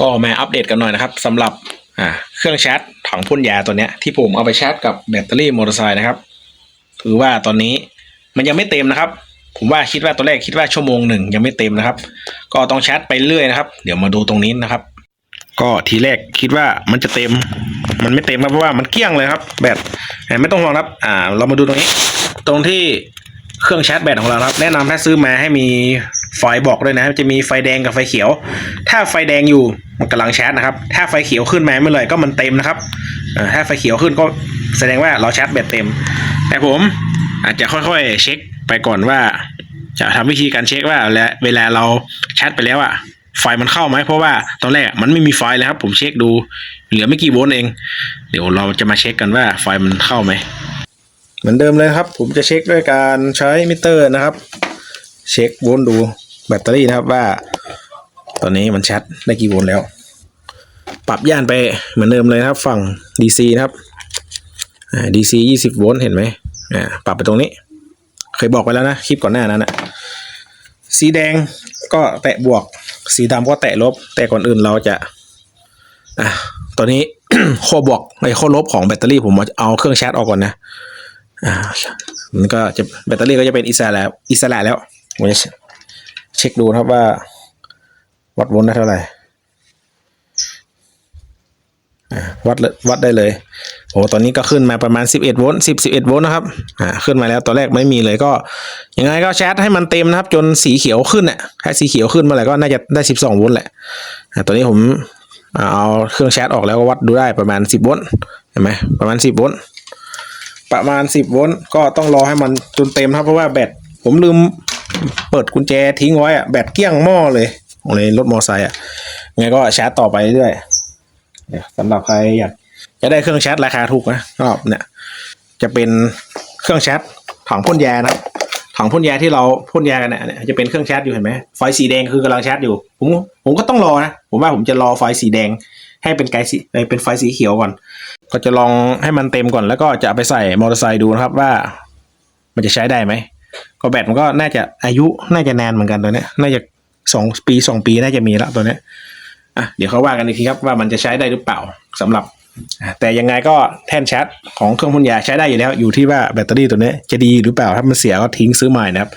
ก็มาอัปเดตกันหน่อยนะครับสำหรับเครื่องชาร์จถังพ่นยาตัวเนี้ยที่ผมเอาไปชาร์จกับแบตเตอรี่มอเตอร์ไซค์นะครับถือว่าตอนนี้มันยังไม่เต็มนะครับ ผมว่าคิดว่าตอนแรกคิดว่าชั่วโมงหนึ่งยังไม่เต็มนะครับ ก็ต้องชาร์จไปเรื่อยนะครับ เดี๋ยวมาดูตรงนี้นะครับ ก็ทีแรกคิดว่ามันจะเต็ม มันไม่เต็มครับเพราะว่ามันเกลี้ยงเลยครับ แบตไม่ต้องห่วงครับ อ่า เรามาดูตรงนี้ ตรงที่เครื่องชาร์จแบตของเราครับ แนะนำถ้ซื้อมาให้มี ไฟบอกด้วยนะจะมีไฟแดงกับไฟเขียว ถ้าไฟแดงอยู่มันกำลังชาร์จนะครับ ถ้าไฟเขียวขึ้นมาเมื่อไหร่ก็มันเต็มนะครับถ้าไฟเขียวขึ้นก็แสดงว่าเราชาร์จแบตเต็ม แต่ผมอาจจะค่อยๆ เช็คไปก่อนว่า จะทำวิธีการเช็คว่าและเวลาเราชาร์จไปแล้วอะไฟมันเข้าไหมเพราะว่าตอนแรกมันไม่มีไฟเลยครับ ผมเช็คดูเหลือไม่กี่โวลต์เอง เดี๋ยวเราจะมาเช็คกันว่าไฟมันเข้าไหมเหมือนเดิมเลยครับ ผมจะเช็คด้วยการใช้มิเตอร์นะครับ เช็คโวลต์ดู แบตเตอรี่นะครับว่า ตอนนี้มันชาร์จได้กี่โวลต์แล้ว ปรับย่านไปเหมือนเดิมเลยครับ ฝั่ง DC นะครับอ่า DC 20 โวลต์เห็นไหมอ่าปรับไปตรงนี้ เคยบอกไปแล้วนะ คลิปก่อนหน้านั้นนะสีแดงก็แตะบวก สีดำก็แตะลบ แต่ก่อนอื่นเราจะอะตอนนี้ข้อบวกไอ้ข้อลบของแบตเตอรี่ผมเอาเครื่องชาร์จออกก่อนนะอ่ามันก็จะแบตเตอรี่ก็จะเป็นอิสระแล้วอิสระแล้วผมจะ เช็คดูนะครับว่าวัดวลต์ได้เท่าไหร่วัดวัดได้เลยโอ้ตอนนี้ก็ขึ้นมาประมาณ 11 โวลต์10 11 โวลต์นะครับอ่าขึ้นมาแล้วตอนแรกไม่มีเลยก็ยังไงก็แชาร์จให้มันเต็มนะครับ จนสีเขียวขึ้นอะถ้าสีเขียวขึ้นเมื่อไหร่ก็น่าจะได้ 12 โวลต์แหละอ่าตอนนี้ผมเอาเครื่องแชาร์จออกแล้วก็วัดดูได้ประมาณ 10 โวลต์เห็นไหมประมาณ 10 โวลต์ประมาณ 10 โวลต์ก็ต้องรอให้มันจนเต็มครับเพราะว่าแบตผมลืม เปิดกุญแจทิ้งไว้อะแบตเกี้ยงหม้อเลยในรถมอไซค์อะไงก็ชาร์จต่อไปเรื่อยสำหรับใครอยากจะได้เครื่องชาร์จราคาถูกนะก็เนี่ย จะเป็นเครื่องชาร์จถังพ่นยานะถังพ่นยาที่เราพ่นยากันเนี่ยเนี่ยจะเป็นเครื่องชาร์จอยู่เห็นไหมไฟสีแดงคือกำลังชาร์จอยู่ผมผมก็ต้องรอนะผมว่าผมจะรอไฟสีแดงให้เป็นไกสีเป็นไฟสีเขียวก่อน ก็จะลองให้มันเต็มก่อนแล้วก็จะไปใส่มอเตอร์ไซค์ดูนะครับว่า มันจะใช้ได้ไหม ก็แบตมันก็น่าจะอายุน่าจะนานเหมือนกันตัวเนี้ยน่าจะสองปีสองปีน่าจะมีแล้วตัวเนี้ยอะเดี๋ยวเขาว่ากันอีกทีครับว่ามันจะใช้ได้หรือเปล่าสำหรับ แต่ยังไงก็แท่นชาร์จของเครื่องพ่นยาใช้ได้อยู่แล้ว อยู่ที่ว่าแบตเตอรี่ตัวนี้จะดีหรือเปล่าถ้ามันเสียก็ทิ้งซื้อใหม่นะครับ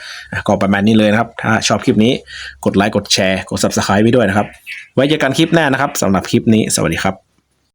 ก็ประมาณนี้เลยนะครับ ถ้าชอบคลิปนี้กดไลค์กดแชร์กด subscribe ไว้ด้วยนะครับ ไว้เจอกันคลิปหน้านะครับสำหรับคลิปนี้สวัสดีครับ